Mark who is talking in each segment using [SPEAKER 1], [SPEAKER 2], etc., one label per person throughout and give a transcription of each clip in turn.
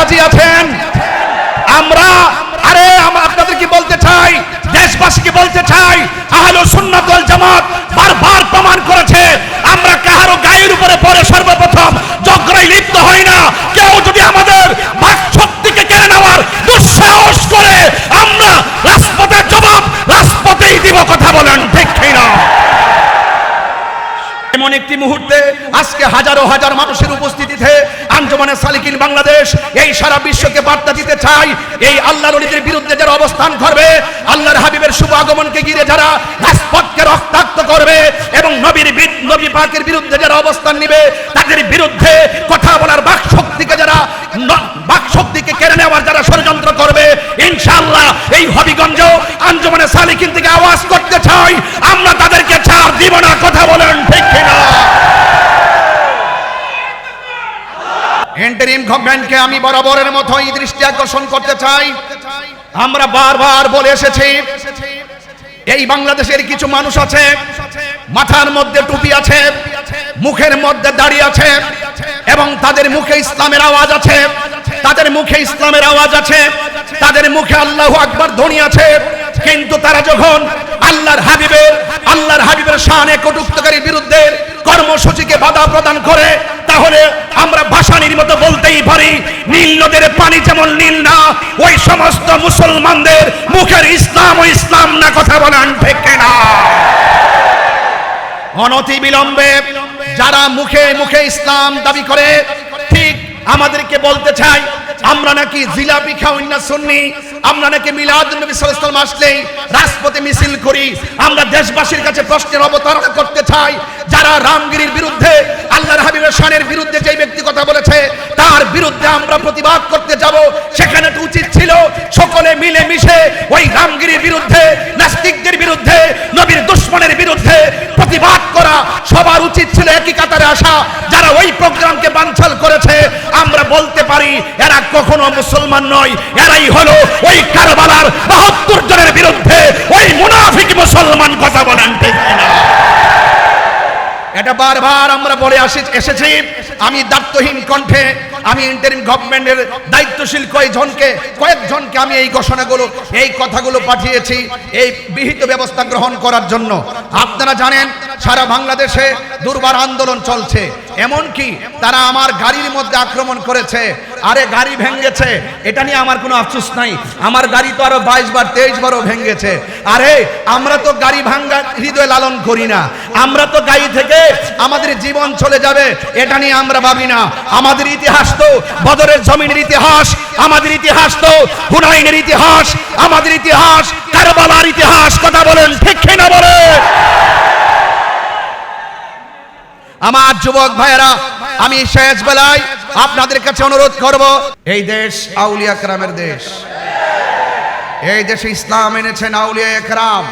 [SPEAKER 1] রাজি আছেন? আমরা, আরে আম- আপনাদেরকে বলতে চাই, দেশবাসীকে বলতে চাই, আহলে সুন্নাত ওয়াল জামাত বারবার প্রমাণ করেছে, আমরা কাহারও গায়ের উপরে পড়ে সর্বপ্রথম যজ্ঞায় লিপ্ত হই না। কেউ যদি আমাদের বাক শক্তিকে কেড়ে নেওয়ার দুঃসাহস করে, আমরা রাজপথের জবাব রাজপথেই দিব কথা বলেন, ঠিক না এমন একটি মুহূর্তে আজকে হাজারো হাজার মানুষের উপস্থিতিতে আঞ্জমানে সালিকিন বাংলাদেশ এই সারা বিশ্বকে বার্তা দিতে চাই, এই আল্লাহ নবীদের বিরুদ্ধে যারা অবস্থান করবে, আল্লাহর হাবিবের শুভ আগমনকে ঘিরে যারা রাজপথকে রক্তাক্ত করবে এবং নবীর নবী পাকের বিরুদ্ধে যারা অবস্থান নেবে, তাদের বিরুদ্ধে কথা বলার বাক শক্তিকে যারা বাক শক্তিকে কেড়ে নেওয়ার যারা ষড়যন্ত্র করবে, ইনশাআল্লাহ এই হবিগঞ্জ আঞ্জমানে সালিকিন থেকে আওয়াজ করতে চাই, আমরা তাদেরকে ছাড় দিব না, কথা বলেন। ইন্টারিম গভর্নমেন্টকে আমি বরাবরের মতো এই দৃষ্টি আকর্ষণ করতে চাই। আমরা বারবার বলে এসেছি, এই বাংলাদেশের কিছু মানুষ আছে, মাথার মধ্যে টুপি আছে, মুখের মধ্যে দাড়ি আছে, এবং তাদের মুখে ইসলামের আওয়াজ আছে। তাদের মুখে ইসলামের আওয়াজ আছে, তাদের মুখে আল্লাহ আকবার ধ্বনি আছে। কিন্তু তারা যখন আল্লাহর হাবিবের আল্লাহর হাবিবের শানে কটুক্তকারীর বিরুদ্ধে কর্মসূচিকে বাধা প্রদান করে, তাহলে আমরা ভাষানির মতো বলতেই পারি, নীল নদের পানি যেমন নীল না, ওই সমস্ত মুসলমানদের মুখের ইসলাম ও ইসলাম না কথা বলেন ঠিক না অনতি বিলম্বে যারা মুখে মুখে ইসলাম দাবি করে, ঠিক আমাদেরকে বলতে চাই আমরা নাকি জিলাপি খাওয়াই না শুননি আমরা নাকি মিলাদ নবী সাল্লাল্লাহু আসলেই রাজপথে মিছিল করি। আমরা দেশবাসীর কাছে প্রশ্নের অবতারণা করতে চাই। যারা রামগিরির বিরুদ্ধে, আল্লাহর হাবিবের শানের বিরুদ্ধে যে ব্যক্তি কথা বলেছে, তার বিরুদ্ধে আমরা প্রতিবাদ করতে যাব। সেখানে তো উচিত ছিল সকলে মিলে মিশে ওই রামগিরির বিরুদ্ধে, নাস্তিকদের বিরুদ্ধে, নবীর দুশ্মনের বিরুদ্ধে প্রতিবাদ করা। সবার উচিত ছিল একই কাতারে আসা। যারা ওই প্রোগ্রামকে বানচাল করেছে, আমরা বলতে পারি, এরা কখনো মুসলমান নয়। এরাই হলো ওই কারবালার বাহাত্তর জনের বিরুদ্ধে ওই মুনাফিক মুসলমান কথা বলেন? এটা বারবার আমরা বলে আসি এসেছি। আমি দায়িত্বহীন কণ্ঠে, আমি ইন্টারিম গভর্নমেন্টের দায়িত্বশীল কয়েকজনকে কয়েকজনকে আমি এই ঘোষণাগুলো, এই কথাগুলো পাঠিয়েছি, এই বিহিত ব্যবস্থা গ্রহণ করার জন্য। আপনারা জানেন, সারা বাংলাদেশে দুর্বার আন্দোলন চলছে। এমনকি তারা আমার গাড়ির মধ্যে আক্রমণ করেছে, আরে গাড়ি ভেঙ্গেছে এটা নিয়ে আমার কোনো আফসোস নাই। আমার গাড়ি তো আরও বাইশ বার, তেইশ বারও ভেঙ্গেছে আরে, আমরা তো গাড়ি ভাঙ্গা হৃদয় লালন করি না। আমরা তো গাড়ি থেকে আমাদের জীবন চলে যাবে, এটা নিয়ে আমরা ভাবি না। আমাদের ইতিহাস তো বদরের জমিনের ইতিহাস, আমাদের ইতিহাস তো হুনাইনের ইতিহাস, আমাদের ইতিহাস কারবালার ইতিহাস, কথা বলেন ঠিক না বলে আমার যুবক ভাইয়েরা, আমি শেষ বেলায় আপনাদের কাছে অনুরোধ করব, এই দেশ আউলিয়া একরামের দেশ। এই দেশে ইসলাম এনেছেন আউলিয়া একরাম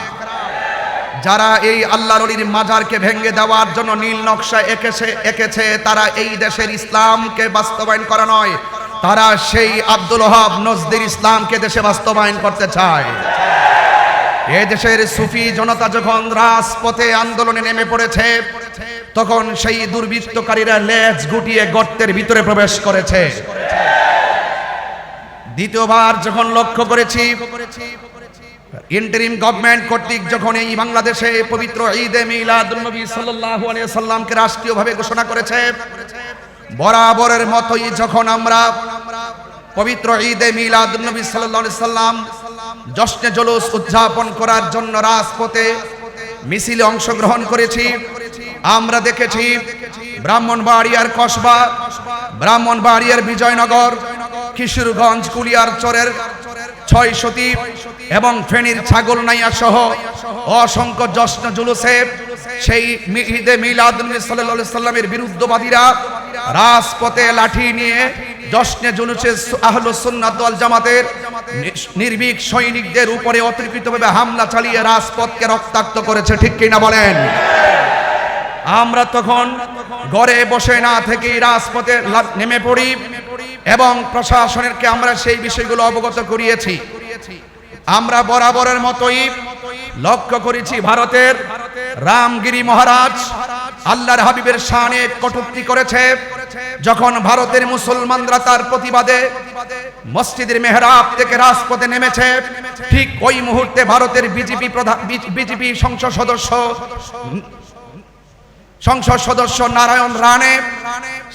[SPEAKER 1] যারা এই আল্লাহর অলির মাজারকে ভেঙে দেওয়ার জন্য নীল নকশা এঁকেছে এঁকেছে, তারা এই দেশের ইসলামকে বাস্তবায়ন করা নয়। তারা সেই আব্দুল ওহাব নজদির ইসলামকে দেশে বাস্তবায়ন করতে চায়। এ দেশের সুফি জনতা যখন রাজপথে আন্দোলনে নেমে পড়েছে তখন সেই দুর্বৃত্তকারীরা লেজ গুটিয়ে গর্তের ভিতরে প্রবেশ করেছে। দ্বিতীয়বার যখন লক্ষ্য করেছি ইন্টারিম গভর্নমেন্ট কর্তৃক যখন এই বাংলাদেশে পবিত্র ঈদে মিলাদুন্নবী সাল্লাল্লাহু আলাইহি সাল্লামকে রাষ্ট্রীয়ভাবে ঘোষণা করেছে, বরাবরের মতোই যখন আমরা পবিত্র ঈদে মিলাদুন্নবী সাল্লাল্লাহু আলাইহি সাল্লাম জশ্নে জলুস উদযাপন করার জন্য রাজপথে মিছিলে অংশগ্রহণ করেছি আমরা দেখেছি ব্রাহ্মণবাড়িয়ার কসবা, ব্রাহ্মণবাড়িয়ার বিজয়নগর, কিশোরগঞ্জ, কুলিয়ার চরের ছয় সতী এবং ফেনীর ছাগল নাইয়া সহ অসংখ্য জশ্ন জুলুসে সেই মি- ঈদে মিলাদ সাল্লাল্লাহু সাল্লামের বিরুদ্ধবাদীরা রাজপথে লাঠি নিয়ে জশ্নে জুলুসে আহলু সুন্নাত জামাতের নির্ভীক সৈনিকদের উপরে অতিরিক্তভাবে হামলা চালিয়ে রাজপথকে রক্তাক্ত করেছে, ঠিক কিনা বলেন? আমরা তখন ঘরে বসে না থেকে রাজপথে নেমে পড়ি এবং প্রশাসনেরকে আমরা সেই বিষয়গুলো অবগত করিয়েছি। আমরা বরাবরের মতোই লক্ষ্য করেছি ভারতের রামগিরি মহারাজ আল্লাহর হাবিবের শানে কটুক্তি করেছে যখন ভারতের মুসলমানরা তার প্রতিবাদে মসজিদের মেহরাব থেকে রাজপথে নেমেছে। ঠিক ওই মুহূর্তে ভারতের বিজেপি প্রধান বিজেপি সংসদ সদস্য সংসদ সদস্য নারায়ণ রানে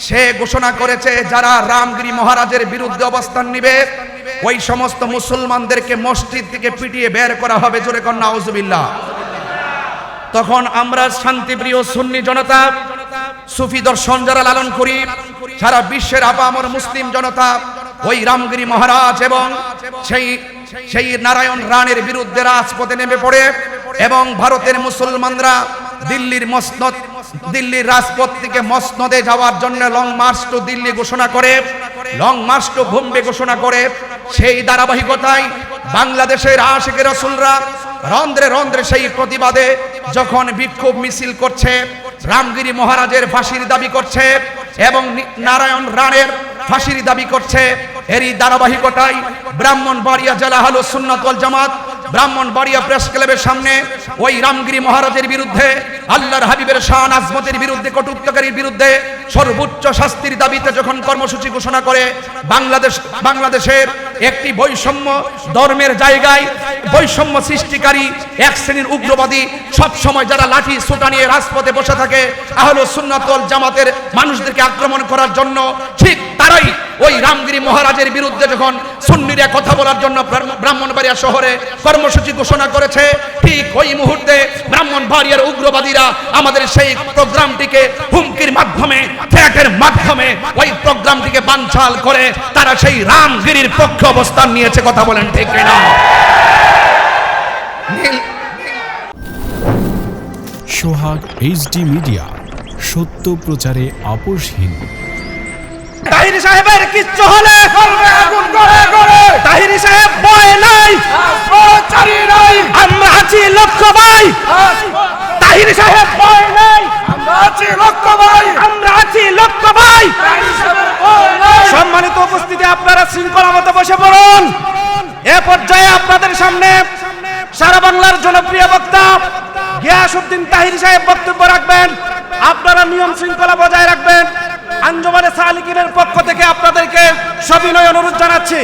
[SPEAKER 1] সে ঘোষণা করেছে যারা রামগিরি মহারাজের বিরুদ্ধে অবস্থান নিবে, ওই সমস্ত মুসলমানদেরকে মসজিদ থেকে পিটিয়ে বের করা হবে। জোরে কন্যা আউজুবিল্লাহ তখন আমরা শান্তিপ্রিয় সুন্নি জনতা, সুফি দর্শন যারা লালন করি, সারা বিশ্বের আপামর মুসলিম জনতা, ওই রামগিরি মহারাজ এবং সেই সেই নারায়ণ রানের বিরুদ্ধে রাজপথে নেমে পড়ে এবং ভারতের মুসলমানরা দিল্লির মসনদ দিল্লির রাজপথ থেকে মসনদে যাওয়ার জন্য লং মার্চ টু দিল্লি ঘোষণা করে লং মার্চ টু বোম্বে ঘোষণা করে। সেই ধারাবাহিকতায় বাংলাদেশের আশেকের রসুলরা রন্ধ্রে রন্ধ্রে সেই প্রতিবাদে যখন বিক্ষোভ মিছিল করছে, রামগিরি মহারাজের ফাঁসির দাবি করছে এবং নারায়ণ রানের ফাঁসির দাবি করছে, এরই ধারাবাহিকতায় ব্রাহ্মণবাড়িয়া জেলা হলো সুন্নাতল জামাত। ব্রাহ্মণবাড়িয়া প্রেস ক্লাবের সামনে ওই রামগিরি মহারাজের বিরুদ্ধে, আল্লাহর হাবিবের শাহ আজমতের বিরুদ্ধে, কটুক্তকারীর বিরুদ্ধে সর্বোচ্চ শাস্তির দাবিতে যখন কর্মসূচি ঘোষণা করে, বাংলাদেশ বাংলাদেশের একটি বৈষম্য ধর্মের জায়গায় বৈষম্য সৃষ্টিকারী এক শ্রেণির উগ্রবাদী সব সময় যারা লাঠি সোটা নিয়ে রাজপথে বসে থাকে তাহলে সুন্নাতল জামাতের মানুষদেরকে আক্রমণ করার জন্য ঠিক তারাই ওই রামগিরি মহারাজের বিরুদ্ধে যখন সুন্নিরা কথা বলার জন্য ব্রাহ্মণবাড়িয়া শহরে কর্মসূচি ঘোষণা করেছে ঠিক ওই মুহূর্তে ব্রাহ্মণবাড়িয়ার উগ্রবাদীরা আমাদের সেই প্রোগ্রামটিকে হুমকির মাধ্যমে থ্রেটের মাধ্যমে ওই প্রোগ্রামটিকে বানচাল করে তারা সেই রামগিরির পক্ষে অবস্থান নিয়েছে কথা বলেন ঠিক নীল-
[SPEAKER 2] সোহাগ এইচডি মিডিয়া সত্য প্রচারে আপোষহীন।
[SPEAKER 3] তাহিরি সাহেবের কিচ্ছু হলে তাহিরি সাহেব ভয় নাই আমরা আছি লক্ষ্য ভাই তাহিরি সাহেব ভয় নাই। আমরা আছি লক্ষ্য ভাই সম্মানিত উপস্থিতি আপনারা শৃঙ্খলা মতো বসে পড়ুন। এ পর্যায়ে আপনাদের সামনে সারা বাংলার জনপ্রিয় বক্তা গিয়াসউদ্দিন তাহিরি সাহেব বক্তব্য রাখবেন। আপনারা নিয়ম শৃঙ্খলা বজায় রাখবেন। আঞ্জমানে সালিকিনের পক্ষ থেকে আপনাদেরকে সবিনয় অনুরোধ জানাচ্ছি।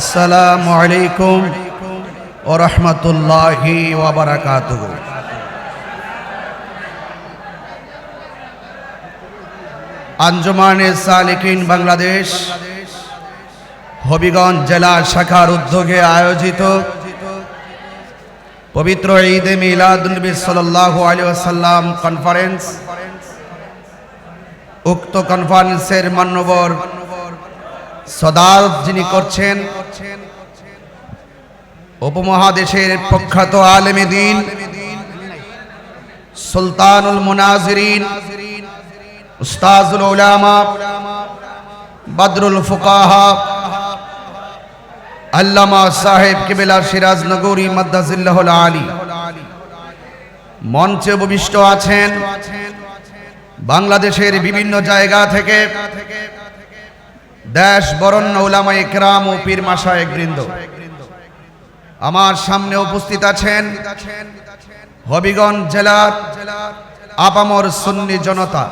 [SPEAKER 1] আসসালামু আলাইকুম ও রহমতুল্লাহি ওয়াবারাকাতুহু আঞ্জমানে সালিকিন বাংলাদেশ, হবিগঞ্জ জেলা শাখার উদ্যোগে আয়োজিত পবিত্র ঈদে মিলাদুন্নবী সাল্লাল্লাহু আলাইহি ওয়াসাল্লাম কনফারেন্স উক্ত কনফারেন্সের মান্যবর সদারত যিনি করছেন উপমহাদেশের প্রখ্যাত আলেমে দিন সুলতানুল মুনাজিরিন, উস্তাজুল উলামা, বদরুল ফুকাহা, আল্লামা সাহেব কেবেলা সিরাজ নগরী মাদ্দাজিল্লাহুল আলী। মঞ্চে উপবিষ্ট আছেন বাংলাদেশের বিভিন্ন জায়গা থেকে দেশ বরণ্য ওলামা একরাম ও পীর মাসায়েক বৃন্দ। আমার সামনে উপস্থিত আছেন হবিগঞ্জ জেলার আপামর সুন্নি জনতা,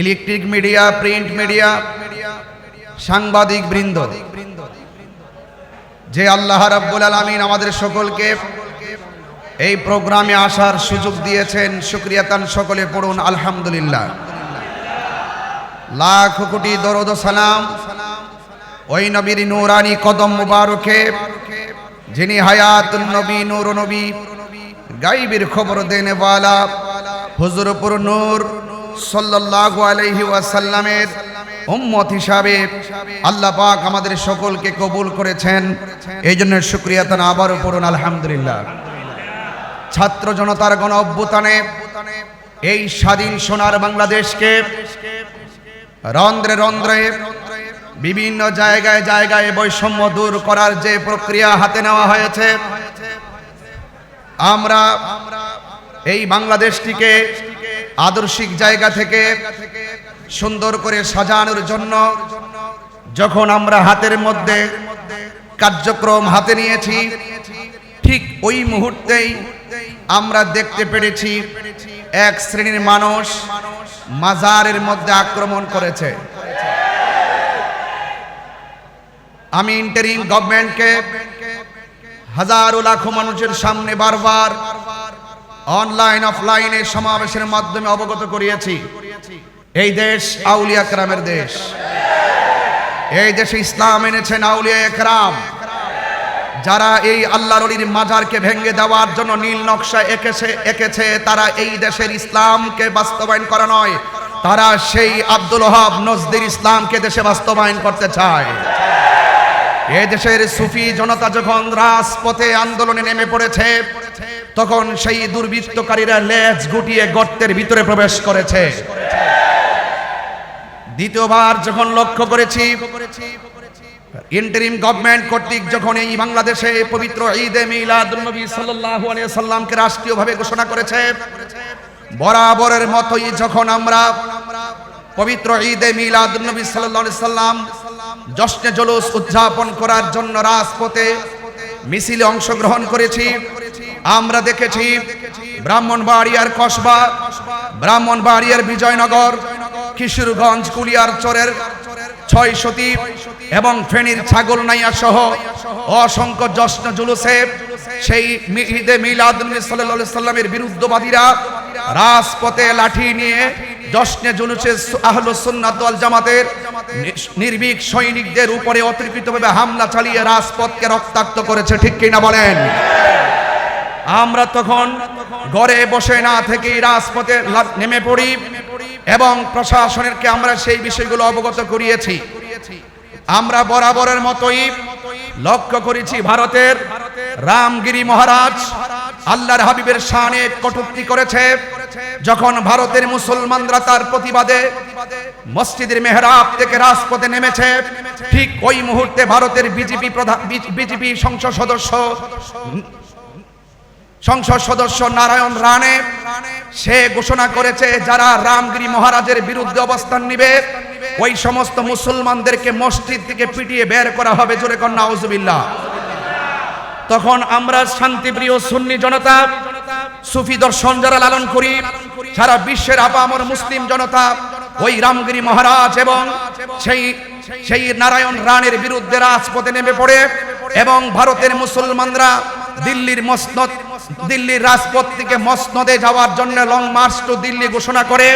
[SPEAKER 1] ইলেকট্রিক মিডিয়া, প্রিন্ট মিডিয়া, সাংবাদিক বৃন্দ। যে আল্লাহ রাব্বুল আলামিন আমাদের সকলকে এই প্রোগ্রামে আসার সুযোগ দিয়েছেন শুক্রিয়াতান সকলে পড়ুন, আলহামদুলিল্লাহ। লাখ কোটি দরদ সালাম। ওই নবীর নূরানি কদম মুবারকে, যিনি হায়াত নবী, নূর নবী, গাইবের খবর দেনে ওয়ালা হুজুরপুর নূর সাল্লাল্লাহু আলাইহি ওয়াসাল্লামের উম্মত হিসাবে আল্লাহ পাক আমাদের সকলকে কবুল করেছেন। এই জন্য শুক্রিয়া তান আবারও পড়ুন, আলহামদুলিল্লাহ। ছাত্র জনতার গণ অভ্যুত্থানে এই স্বাধীন সোনার বাংলাদেশকে রন্ধ্রে রন্ধ্রে বিভিন্ন জায়গায় জায়গায় বৈষম্য দূর করার যে প্রক্রিয়া হাতে নেওয়া হয়েছে, আমরা এই বাংলাদেশটিকে আদর্শিক জায়গা থেকে সুন্দর করে সাজানোর জন্য যখন আমরা হাতের মধ্যে কার্যক্রম হাতে নিয়েছি, ঠিক ওই মুহূর্তেই আমরা দেখতে পেরেছি এক শ্রেণির মানুষ মাজারের মধ্যে আক্রমণ করেছে। আমি ইন্টারিম গভর্নমেন্টকে হাজারো লাখো মানুষের সামনে বারবার অনলাইন অফলাইনে সমাবেশের মাধ্যমে অবগত করিয়েছি। এই দেশ আউলিয়া একরামের দেশ। এই দেশে ইসলাম এনেছেন আউলিয়া একরাম। যারা এই আল্লাহ অলির মাজারকে ভেঙে দেওয়ার জন্য নীল নকশা এঁকেছে এঁকেছে, তারা এই দেশের ইসলামকে বাস্তবায়ন করা নয়। তারা সেই আব্দুল ওহাব নজদির ইসলামকে দেশে বাস্তবায়ন করতে চায়। এ দেশের সুফি জনতা যখন রাজপথে আন্দোলনে নেমে পড়েছে, তখন সেই দুর্বৃত্তকারীরা লেজ গুটিয়ে গর্তের ভিতরে প্রবেশ করেছে। দ্বিতীয়বার যখন লক্ষ্য করেছি ইন্টারিম গভর্নমেন্ট কর্তৃক যখন এই বাংলাদেশে পবিত্র ঈদে মিলাদুন্নবী সাল্লাল্লাহু আলাইহি সাল্লামকে রাষ্ট্রীয়ভাবে ঘোষণা করেছে, বরাবরের মতোই যখন আমরা পবিত্র ঈদে মিলাদুন্নবী সাল্লাল্লাহু আলাইহি সাল্লাম জশ্নে জলুস উদযাপন করার জন্য রাজপথে মিছিলে অংশগ্রহণ করেছি, আমরা দেখেছি ব্রাহ্মণবাড়িয়ার কসবা, ব্রাহ্মণবাড়িয়ার বিজয়নগর, কিশোরগঞ্জ, কুলিয়ার চরের ছয় সতী এবং ফেনীর ছাগল নাইয়া সহ অসংখ্য জশ্ন জুলুসে সেই মি- ঈদে মিলাদ সাল্লামের বিরুদ্ধবাদীরা রাজপথে লাঠি নিয়ে জুলুসে আহল সুন্নাত জামাতের নির্ভীক সৈনিকদের উপরে অতর্কিতভাবে হামলা চালিয়ে রাজপথকে রক্তাক্ত করেছে, ঠিক কিনা বলেন? আমরা তখন ঘরে বসে না থেকে রাজপথে নেমে পড়ি। এবং প্রশাসনেরকে আমরা সেই বিষয়গুলো অবগত করিয়েছি। আমরা বরাবরের মতোই লক্ষ্য করেছি ভারতের রামগিরি মহারাজ আল্লাহর হাবিবের শানে কটুক্তি করেছে, যখন ভারতের মুসলমানরা তার প্রতিবাদে মসজিদের মেহরাব থেকে রাজপথে নেমেছে, ঠিক ওই মুহূর্তে ভারতের বিজেপি প্রধান বিজেপি সংসদ সদস্য সংসদ সদস্য নারায়ণ রানে সে ঘোষণা করেছে যারা রামগিরি মহারাজের বিরুদ্ধে অবস্থান নিবে, ওই সমস্ত মুসলমানদেরকে মসজিদ থেকে পিটিয়ে বের করা হবে, জোরে কন্যা আউজুবিল্লাহ তখন আমরা শান্তিপ্রিয় সুন্নি জনতা, সুফি দর্শন যারা লালন করি, সারা বিশ্বের আপামর মুসলিম জনতা, ওই রামগিরি মহারাজ এবং সেই সেই নারায়ণ রানের বিরুদ্ধে রাজপথে নেমে পড়ে এবং ভারতের মুসলমানরা দিল্লির মসনদ, দিল্লির রাজপথ থেকে মসনদে যাওয়ার জন্য লং মার্চ টু দিল্লি ঘোষণা করে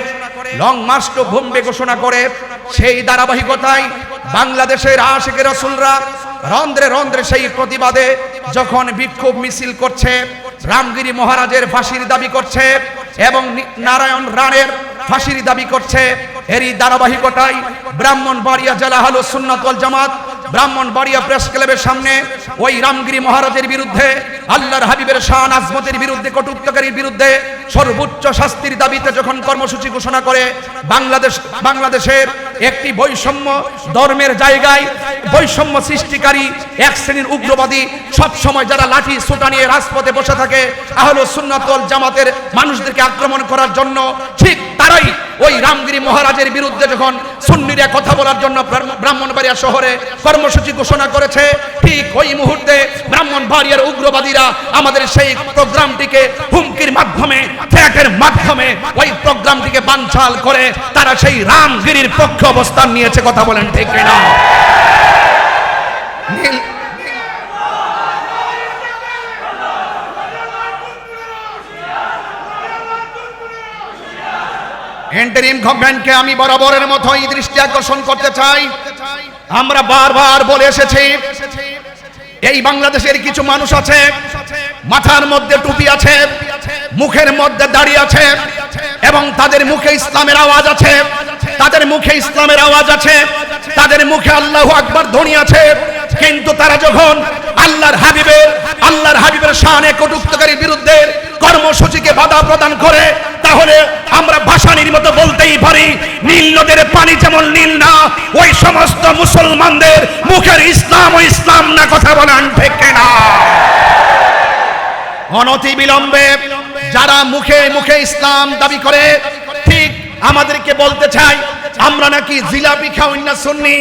[SPEAKER 1] লং মার্চ টু বোম্বে ঘোষণা করে। সেই ধারাবাহিকতায় বাংলাদেশের আশেকের রসুলরা রন্ধ্রে রন্ধ্রে সেই প্রতিবাদে যখন বিক্ষোভ মিছিল করছে, রামগিরি মহারাজের ফাঁসির দাবি করছে এবং নারায়ণ রানের ফাঁসির দাবি করছে, এরই ধারাবাহিকতায় ব্রাহ্মণবাড়িয়া জেলা হলো সুন্নাতল জামাত ব্রাহ্মণবাড়িয়া প্রেস ক্লাবের সামনে ওই রামগিরি মহারাজের বিরুদ্ধে, আল্লাহর হাবিবের শান আজমতের বিরুদ্ধে, কটুক্তকারীর বিরুদ্ধে সর্বোচ্চ শাস্তির দাবিতে যখন কর্মসূচি ঘোষণা করে, বাংলাদেশ বাংলাদেশের একটি বৈষম্য ধর্মের জায়গায় বৈষম্য সৃষ্টিকারী এক শ্রেণির উগ্রবাদী সব সময় যারা লাঠি সোটা নিয়ে রাজপথে বসে থাকে, আহলো সুন্নাতল জামাতের মানুষদেরকে আক্রমণ করার জন্য ঠিক তারাই ওই রামগিরি মহারাজের বিরুদ্ধে যখন সুন্নিরা কথা বলার জন্য ব্রাহ্মণবাড়িয়া শহরে কর্মসূচি ঘোষণা করেছে, ঠিক ওই মুহূর্তে ব্রাহ্মণবাড়িয়ার উগ্রবাদীরা আমাদের সেই প্রোগ্রামটিকে হুমকির মাধ্যমে থ্রেটের মাধ্যমে ওই প্রোগ্রামটিকে বানচাল করে, তারা সেই রামগিরির পক্ষে অবস্থান নিয়েছে, কথা বলেন ঠিক কিনা? নীল ইন্টারিম গভর্নমেন্টকে আমি বরাবরের মতোই দৃষ্টি আকর্ষণ করতে চাই। আমরা বারবার বলে এসেছি, এই বাংলাদেশের কিছু মানুষ আছে, মাথার মধ্যে টুপি আছে, মুখের মধ্যে দাড়ি আছে, এবং তাদের মুখে ইসলামের আওয়াজ আছে। তাদের মুখে ইসলামের আওয়াজ আছে, তাদের মুখে আল্লাহ আকবার ধ্বনি আছে। কিন্তু তারা যখন আল্লাহর হাবিবের আল্লাহর হাবিবের শানে কটুক্তকারীর বিরুদ্ধে কর্মসূচিকে বাধা প্রদান করে, তাহলে আমরা ভাষানির মতো বলতেই পারি, নীল নদের পানি যেমন নীল না, ওই সমস্ত মুসলমানদের মুখের ইসলাম ও ইসলাম না কথা বলেন ঠিক না অনতি বিলম্বে যারা মুখে মুখে ইসলাম দাবি করে, ঠিক আমাদেরকে বলতে চাই নাকি জিলাপি খাওয়াই না শুননি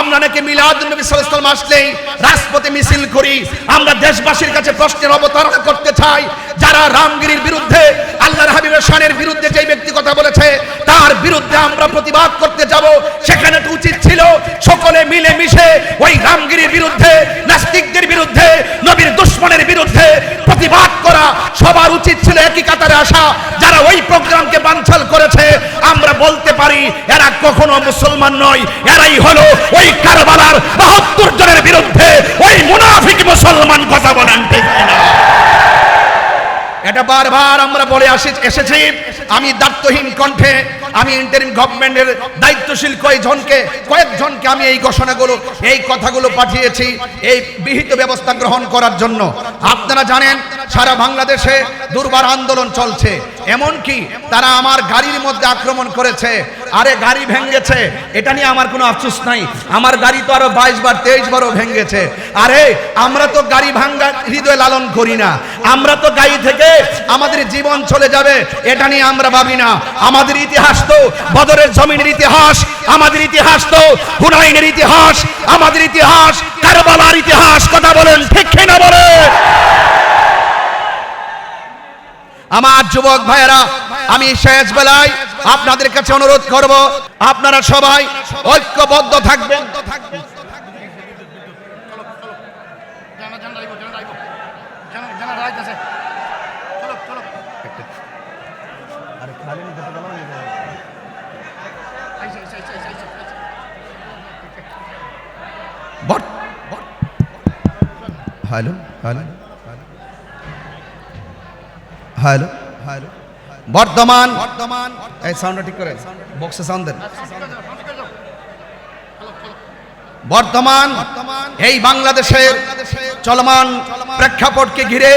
[SPEAKER 1] আমরা নাকি মিলাদ নবী আলাইহি আসলেই রাজপথে মিছিল করি। আমরা দেশবাসীর কাছে প্রশ্নের অবতারণা করতে চাই। যারা রামগিরির বিরুদ্ধে, আল্লাহর হাবিবের শানের বিরুদ্ধে যে ব্যক্তি কথা বলেছে, তার বিরুদ্ধে আমরা প্রতিবাদ করতে যাব। সেখানে তো উচিত ছিল সকলে মিলে মিশে ওই রামগিরির বিরুদ্ধে, নাস্তিকদের বিরুদ্ধে, নবীর দুশ্মনের বিরুদ্ধে প্রতিবাদ করা। সবার উচিত ছিল একই কাতারে আসা। যারা ওই প্রোগ্রামকে বানচাল করেছে, আমরা বলতে পারি, এরা কখনো মুসলমান নয়, এরাই হলো ওই কারবালার বাহাত্তর জনের বিরুদ্ধে ওই মুনাফিক মুসলমান কথা বলেন ঠিক কিনা? এটা বারবার আমরা বলে আসি, এসেছি। আমি দায়িত্বহীন কণ্ঠে, আমি ইন্টারিম গভর্নমেন্টের দায়িত্বশীল কয়েকজনকে কয়েকজনকে আমি এই ঘোষণাগুলো, এই কথাগুলো পাঠিয়েছি, এই বিহিত ব্যবস্থা গ্রহণ করার জন্য। আপনারা জানেন, সারা বাংলাদেশে দুর্বার আন্দোলন চলছে। এমন কি তারা আমার গাড়ির মধ্যে আক্রমণ করেছে। আরে গাড়ি ভেঙ্গেছে এটা নিয়ে আমার কোনো আফসোস নাই। আমার গাড়ি তো আরও বাইশ বার, তেইশ বারও ভেঙ্গেছে আরে, আমরা তো গাড়ি ভাঙ্গা হৃদয় লালন করি না। আমরা তো গাড়ি থেকে আমাদের জীবন চলে যাবে, এটা নিয়ে আমরা ভাবি না। আমাদের ইতিহাস তো বদরের জমিনের ইতিহাস, আমাদের ইতিহাস তো হুনাইনের ইতিহাস, আমাদের ইতিহাস কারবালার ইতিহাস, কথা বলেন ঠিক কিনা বলেন? আমার যুবক ভাইয়েরা, আমি শেষ বেলায় আপনাদের কাছে অনুরোধ করব, আপনারা সবাই ঐক্যবদ্ধ থাকবেন।
[SPEAKER 4] হ্যালো জানা
[SPEAKER 1] হ্যালো বর্তমান এই সাউন্ডটা ঠিক করে। বক্সে সাউন্ড দেন। বর্তমান এই বাংলাদেশের চলমান প্রেক্ষাপটকে ঘিরে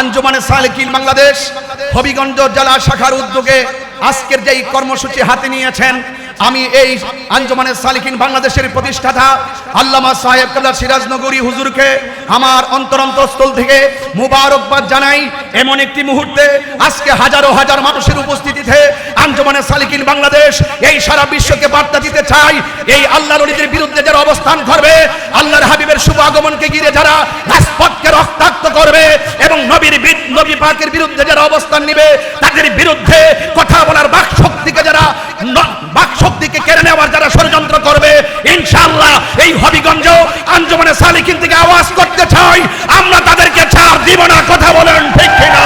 [SPEAKER 1] আঞ্জুমানে সালেকিল বাংলাদেশ, হবিগঞ্জ জেলা শাখার উদ্যোগে আজকের যেই কর্মসূচি হাতে নিয়েছেন আমি এই আঞ্জমানের সালিকিন বাংলাদেশের প্রতিষ্ঠাতা আল্লামা সাহেব কাল্লা সিরাজনগরী হুজুরকে আমার অন্তরন্তস্থল থেকে মুবারকবাদ জানাই। এমন একটি মুহূর্তে আজকে হাজারো হাজার মানুষের উপস্থিতিতে আঞ্জমানের সালিকিন বাংলাদেশ এই সারা বিশ্বকে বার্তা দিতে চাই। এই আল্লাহ নদীদের বিরুদ্ধে যারা অবস্থান করবে, আল্লাহর হাবিবের শুভ আগমনকে ঘিরে যারা রাজপথকে রক্তাক্ত করবে এবং নবীর নবী পাকের বিরুদ্ধে যারা অবস্থান নেবে, তাদের বিরুদ্ধে কথা বলার বাক শক্তিকে যারা শক্তিকে কেড়ে নেওয়ার যারা ষড়যন্ত্র করবে, ইনশাআল্লাহ এই হবিগঞ্জ আঞ্জুমানে সালিকিন থেকে আওয়াজ করতে চাই। আমরা তাদেরকে ছাড় দিব না, কথা বলেন ঠিক কিনা?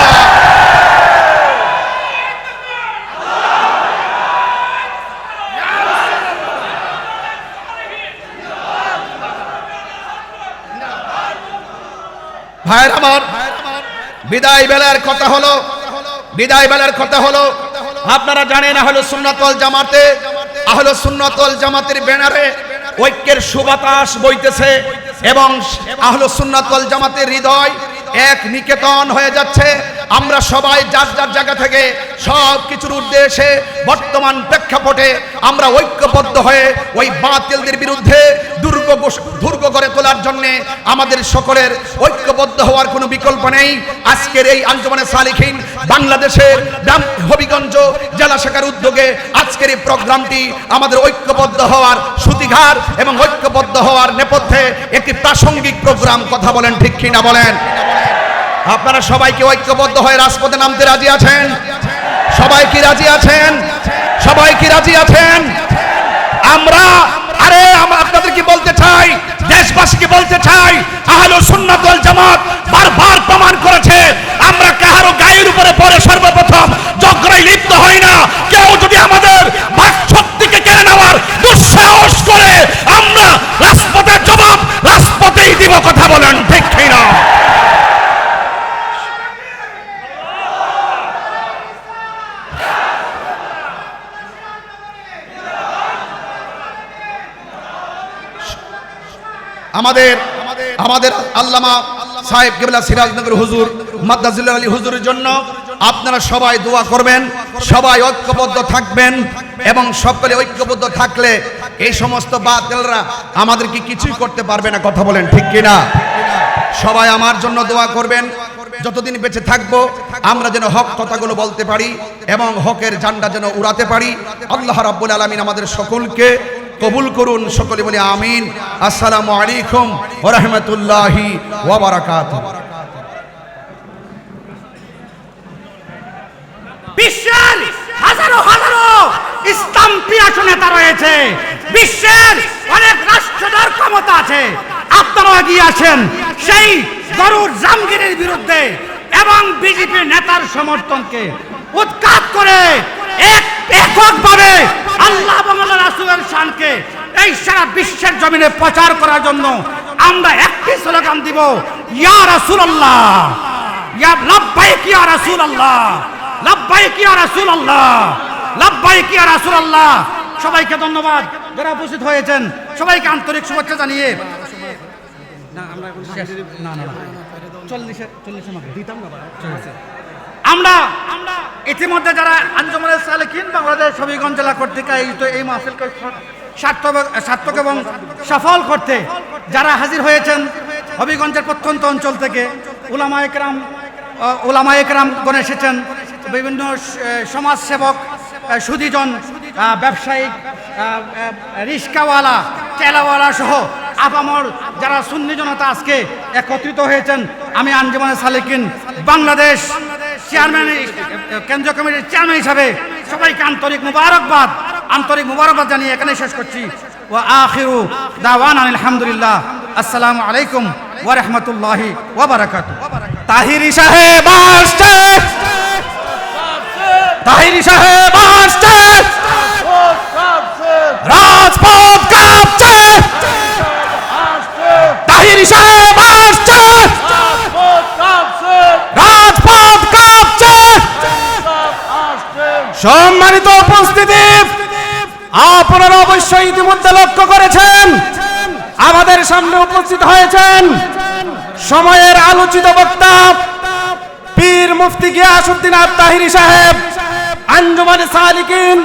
[SPEAKER 1] ভাইয়ের আমার, বিদায় বেলার কথা হলো, বিদায় বেলার কথা হলো, আপনারা জানেন আহলে সুন্নাতল জামাতে আহলে সুন্নতল জামাতের ব্যানারে ঐক্যের সুবাতাস বইতেছে এবং আহলে সুন্নতল জামাতের হৃদয় এক নিকেতন হয়ে যাচ্ছে। আমরা সবাই যার যার জায়গা থেকে সব কিছুর উদ্দেশ্যে বর্তমান প্রেক্ষাপটে আমরা ঐক্যবদ্ধ হয়ে ওই বাতিলদের বিরুদ্ধে দুর্গ দুর্গ করে তোলার জন্য আমাদের সকলের ঐক্যবদ্ধ হওয়ার কোনো বিকল্প নেই। আজকের এই আঞ্জমানে সালিখিন বাংলাদেশের হবিগঞ্জ জেলা শাখার উদ্যোগে আজকের এই প্রোগ্রামটি আমাদের ঐক্যবদ্ধ হওয়ার সুতিঘার এবং ঐক্যবদ্ধ হওয়ার নেপথ্যে একটি প্রাসঙ্গিক প্রোগ্রাম, কথা বলেন ঠিক কিনা বলেন? আপনারা সবাইকে ঐক্যবদ্ধ হয়ে রাজপথে নামতে রাজি আছেন? সবাই কি রাজি আছেন? সবাই কি রাজি আছেন? আমরা, আরে, আমরা আপনাদেরকে বলতে চাই? দেশবাসীকে বলতে চাই, আহলে সুন্নাত ওয়াল জামাত বারবার প্রমাণ করেছে, আমরা কাহারও গায়ের উপরে পড়ে সর্বপ্রথম যজ্ঞায় লিপ্ত হই না। কেউ যদি আমাদের বাক শক্তিকে কেড়ে নেওয়ার দুঃসাহস করে, আমরা রাজপথের জবাব রাজপথেই দিব, কথা বলেন ঠিক না আমাদের আমাদের আল্লামা সাহেব কেবলা সিরাজনগর হুজুর মাদ্দাজুল্লাহ আলী হুজুরের জন্য আপনারা সবাই দোয়া করবেন, সবাই ঐক্যবদ্ধ থাকবেন এবং সকলে ঐক্যবদ্ধ থাকলে এই সমস্ত বাতিলরা আমাদেরকে কিছুই করতে পারবে না, কথা বলেন ঠিক কিনা? সবাই আমার জন্য দোয়া করবেন, যতদিন বেঁচে থাকব আমরা যেন হক কথাগুলো বলতে পারি এবং হকের জান্ডা যেন উড়াতে পারি। আল্লাহ রাব্বুল আলামিন আমাদের সকলকে কবুল করুন, সকলে বলে আমিন। আসসালামু আলাইকুম ওয়া রাহমাতুল্লাহি ওয়া বারাকাতুহু।
[SPEAKER 3] বিশ্বের হাজারো হাজারো ইসলাম প্রিয়াস নেতা রয়েছে। বিশ্বের অনেক রাষ্ট্রদার ক্ষমতা আছে। আপনারা এগিয়ে আছেন সেই গরুর জামগিরির বিরুদ্ধে এবং বিজেপি নেতার সমর্থনকে। উৎখাত করে এক এককভাবে আল্লাহ এবং আল্লাহ রাসূলের শানকে এই সারা বিশ্বের জমিনে প্রচার করার জন্য আমরা একটি স্লোগান দিব, ইয়া রাসূলুল্লাহ, ইয়া লাব্বাইক ইয়া রাসূলুল্লাহ, লাব্বাইক ইয়া রাসূলুল্লাহ, লাব্বাইক ইয়া রাসূলুল্লাহ। সবাইকে ধন্যবাদ যারা উপস্থিত হয়েছেন, সবাইকে আন্তরিক শুভেচ্ছা জানিয়ে। না, আমরা না না চল্লিশে চল্লিশে দিতাম না আমরা ইতিমধ্যে যারা আঞ্জুমানের সালেকিন বাংলাদেশ হবিগঞ্জ জেলা কর্তৃক আয়োজিত এই মাহফিলকে সার্থক সার্থক এবং সফল করতে যারা হাজির হয়েছেন হবিগঞ্জের প্রত্যন্ত অঞ্চল থেকে উলামা একরাম ওলামা এসেছেন। বিভিন্ন সমাজসেবক সুদীজন ব্যবসায়িক রিক্সাওয়ালা টেলাওয়ালা সহ আপামর যারা সুন্নি জনতা আজকে একত্রিত হয়েছেন, আমি আঞ্জুমানে সালেকিন, বাংলাদেশ চেয়ারম্যান, কেন্দ্রীয় কমিটির চেয়ারম্যান হিসাবে সবাইকে আন্তরিক মুবারকবাদ। আন্তরিক মুবারকবাদ জানিয়ে এখানে শেষ করছি। ও আখিরু দাওয়ান আলহামদুলিল্লাহ আসসালামু আলাইকুম ওয়া রাহমাতুল্লাহি ওয়া বারাকাতুহু।
[SPEAKER 5] তাহিরি সাহেব আসছে তাহিরি সাহেব আসছে রাজপথ কাঁপছে। তাহিরি সাহেব সম্মানিত উপস্থিতি, আপনারা অবশ্যই ইতিমধ্যে লক্ষ্য করেছেন, আমাদের সামনে উপস্থিত হয়েছেন সময়ের আলোচিত বক্তা, পীর মুফতি গিয়াসুদ্দিন আত্মাহিরি সাহেব, আঞ্জুমান সালিকিন,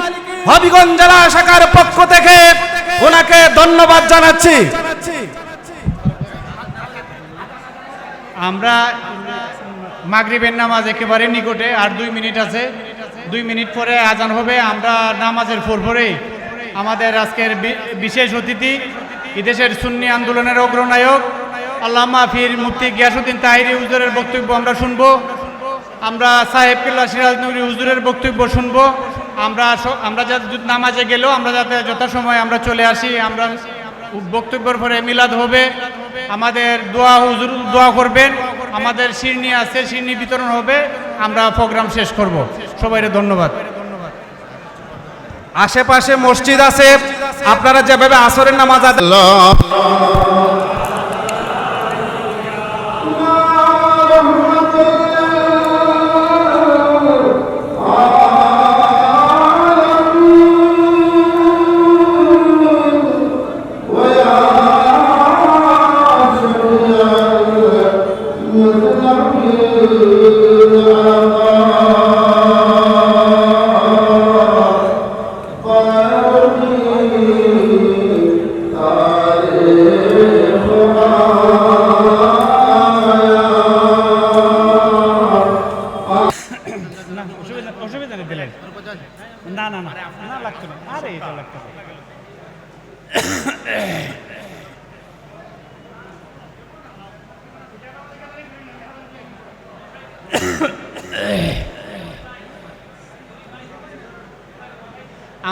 [SPEAKER 5] হবিগঞ্জ জেলা শাখার পক্ষ থেকে ওনাকে ধন্যবাদ জানাচ্ছি।
[SPEAKER 6] আমরা মাগরিবের নামাজ একেবারে নিকটে, আর দুই মিনিট আছে। দুই মিনিট পরে আজান হবে। আমরা নামাজের পর আমাদের আজকের বিশেষ অতিথি, এদেশের সুন্নি আন্দোলনের অগ্রনায়ক আল্লামা ফির মুফতি গিয়াসুদ্দিন তাহিরি হুজুরের বক্তব্য আমরা শুনব। আমরা সাহেব কিল্লা সিরাজ নগরী হুজুরের বক্তব্য শুনব। আমরা আমরা যাতে নামাজে গেলেও আমরা যাতে যথাসময় আমরা চলে আসি, আমরা বক্তব্যের পরে মিলাদ হবে। আমাদের দোয়া হুজুর দোয়া করবেন। আমাদের শিরনি আছে শিরনি বিতরণ হবে। আমরা প্রোগ্রাম শেষ করব। সবাই ধন্যবাদ।
[SPEAKER 5] আশেপাশে মসজিদ আছে। আপনারা যেভাবে আসরের নামাজ আদায়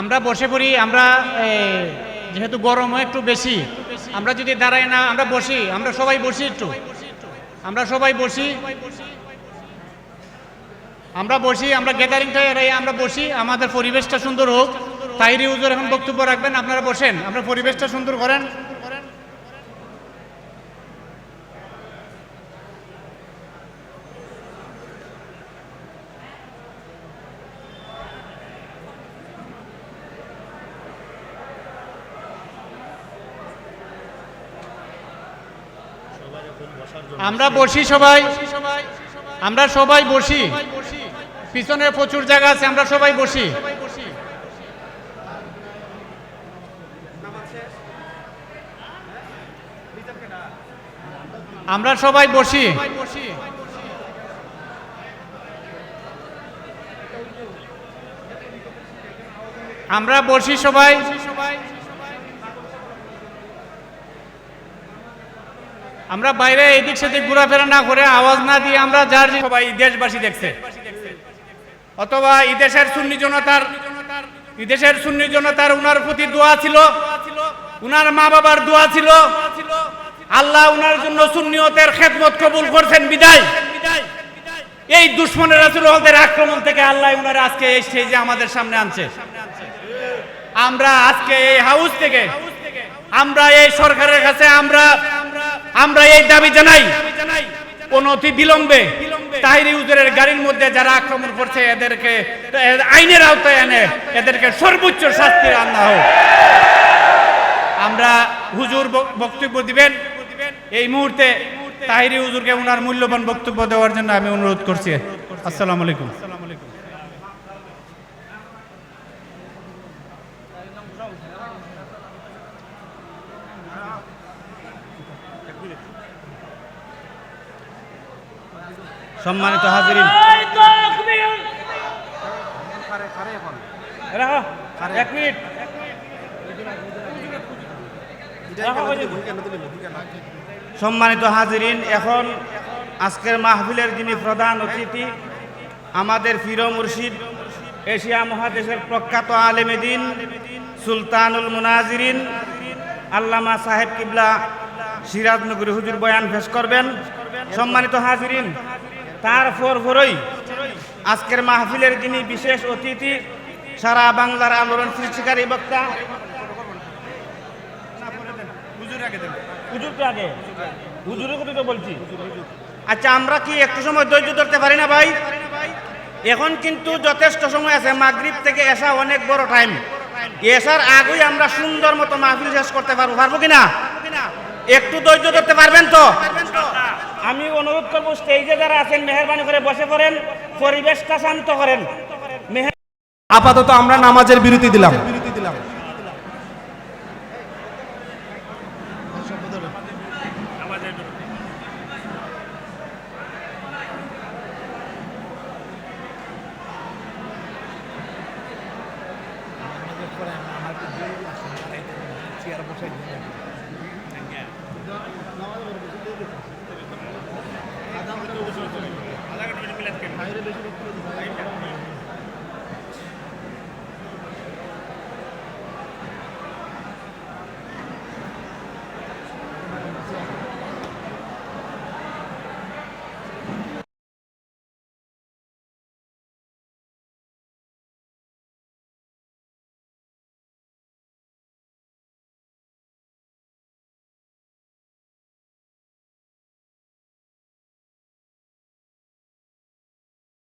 [SPEAKER 6] আমরা বসে পড়ি, আমরা যেহেতু গরমও একটু বেশি, আমরা যদি দাঁড়াই না, আমরা বসি, আমরা সবাই বসি একটু। আমরা সবাই বসি। আমরা বসি, আমরা গ্যাদারিংটা এড়াই আমরা বসি, আমাদের পরিবেশটা সুন্দর হোক। তাইরি উজোর এখন বক্তব্য রাখবেন, আপনারা বসেন। আপনার পরিবেশটা সুন্দর করেন। আমরা বসি সবাই। আমরা সবাই বসি। পিছনে প্রচুর জায়গা আছে, আমরা সবাই বসি। আমরা সবাই বসি। আমরা বসি সবাই। সবাই আমরা বাইরে এদিক সেদিক ঘোরাফেরা না করে আওয়াজ না দিয়ে আমরা যার সবাই দেশবাসী দেখছে। অথবা এই দেশের সুন্নি জনতার দেশের সুন্নি জনতার উনার প্রতি দোয়া ছিল। উনার মা বাবার দোয়া ছিল। আল্লাহ উনার জন্য সুন্নিয়তের খেদমত কবুল করছেন বিদায়। এই দুশ্মনের রাসূলের আক্রমণ থেকে আল্লাহ উনার আজকে এই স্টেজে আমাদের সামনে আনছে। আমরা আজকে এই হাউস থেকে আমরা এই সরকারের কাছে আমরা আমরা এই দাবি জানাই অনতি বিলম্বে তাহিরি উজুরের গাড়ির মধ্যে যারা আক্রমণ করছে, এদেরকে, আইনের আওতায় এনে এদেরকে সর্বোচ্চ শাস্তি আনা হোক। আমরা হুজুর বক্তব্য দিবেন। এই মুহূর্তে তাহিরি হুজুরকে ওনার মূল্যবান বক্তব্য দেওয়ার জন্য আমি অনুরোধ করছি। আসসালামু আলাইকুম।
[SPEAKER 7] সম্মানিত হাজিরিন। এক মিনিট। সম্মানিত হাজিরিন এখন আজকের মাহফিলের যিনি প্রধান অতিথি আমাদের ফিরো মুর্শিদ এশিয়া মহাদেশের প্রখ্যাত আলেমেদিন সুলতানুল মুনাজিরিন আল্লামা সাহেব কিবলা সিরাজনগরী হুজুর বয়ান পেশ করবেন। সম্মানিত হাজিরিন তার পরপরই আজকের মাহফিলের যিনি বিশেষ অতিথি সারা বাংলার আলোড়ন সৃষ্টিকারী বক্তা। আচ্ছা আমরা কি একটু সময় ধৈর্য ধরতে পারি না ভাই? এখন কিন্তু যথেষ্ট সময় আছে মাগরিব থেকে এসা অনেক বড় টাইম এসার আগেই আমরা সুন্দর মতো মাহফিল শেষ করতে পারব। পারব কিনা একটু ধৈর্য ধরতে পারবেন তো? আমি অনুরোধ করব স্টেজে যারা আছেন মেহরবানি করে বসে পড়েন পরিবেশটা শান্ত করেন। মেহের
[SPEAKER 5] আপাতত আমরা নামাজের বিরতি দিলাম।